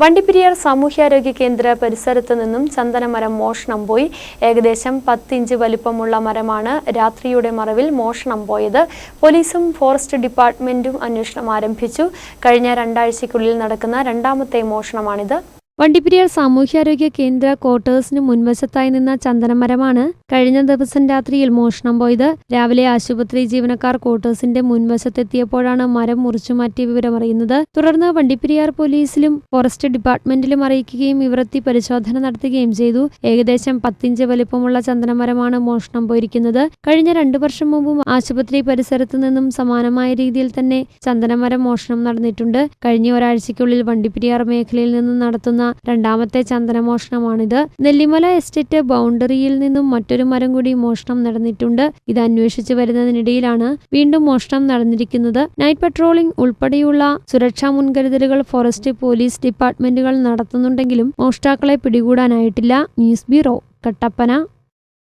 വണ്ടിപ്പെരിയാർ സാമൂഹ്യാരോഗ്യ കേന്ദ്ര പരിസരത്ത് നിന്നും ചന്ദനമരം മോഷണം പോയി. ഏകദേശം പത്തിഞ്ച് വലിപ്പമുള്ള മരമാണ് രാത്രിയുടെ മറവിൽ മോഷണം പോയത്. പോലീസും ഫോറസ്റ്റ് ഡിപ്പാർട്ട്മെന്റും അന്വേഷണം ആരംഭിച്ചു. കഴിഞ്ഞ രണ്ടാഴ്ചയ്ക്കുള്ളിൽ നടക്കുന്ന രണ്ടാമത്തെ മോഷണമാണിത്. വണ്ടിപ്പെരിയാർ സാമൂഹ്യാരോഗ്യ കേന്ദ്ര ക്വാർട്ടേഴ്സിന് മുൻവശത്തായി നിന്ന ചന്ദനമരമാണ് കഴിഞ്ഞ ദിവസം രാത്രിയിൽ മോഷണം പോയത്. രാവിലെ ആശുപത്രി ജീവനക്കാർ ക്വാർട്ടേഴ്സിന്റെ മുൻവശത്തെത്തിയപ്പോഴാണ് മരം മുറിച്ചുമാറ്റിയ വിവരമറിയുന്നത്. തുടർന്ന് വണ്ടിപ്പെരിയാർ പോലീസിലും ഫോറസ്റ്റ് ഡിപ്പാർട്ട്മെന്റിലും അറിയിക്കുകയും ഇവരെത്തി പരിശോധന നടത്തുകയും ചെയ്തു. ഏകദേശം പത്തിഞ്ച് വലിപ്പമുള്ള ചന്ദനമരമാണ് മോഷണം പോയിരിക്കുന്നത്. കഴിഞ്ഞ രണ്ടു വർഷം മുമ്പും ആശുപത്രി പരിസരത്ത് നിന്നും സമാനമായ രീതിയിൽ തന്നെ ചന്ദനമരം മോഷണം നടന്നിട്ടുണ്ട്. കഴിഞ്ഞ ഒരാഴ്ചയ്ക്കുള്ളിൽ വണ്ടിപ്പെരിയാർ മേഖലയിൽ നിന്നും നടത്തുന്ന രണ്ടാമത്തെ ചന്ദനമോഷണമാണിത്. നെല്ലിമല എസ്റ്റേറ്റ് ബൗണ്ടറിയിൽ നിന്നും മറ്റൊരു മരം കൂടി മോഷണം നടന്നിട്ടുണ്ട്. ഇത് അന്വേഷിച്ചു വരുന്നതിനിടയിലാണ് വീണ്ടും മോഷണം നടന്നിരിക്കുന്നത്. നൈറ്റ് പട്രോളിംഗ് ഉൾപ്പെടെയുള്ള സുരക്ഷാ മുൻകരുതലുകൾ ഫോറസ്റ്റ് പോലീസ് ഡിപ്പാർട്ട്മെന്റുകൾ നടത്തുന്നുണ്ടെങ്കിലും മോഷ്ടാക്കളെ പിടികൂടാനായിട്ടില്ല. News bureau Kattappana.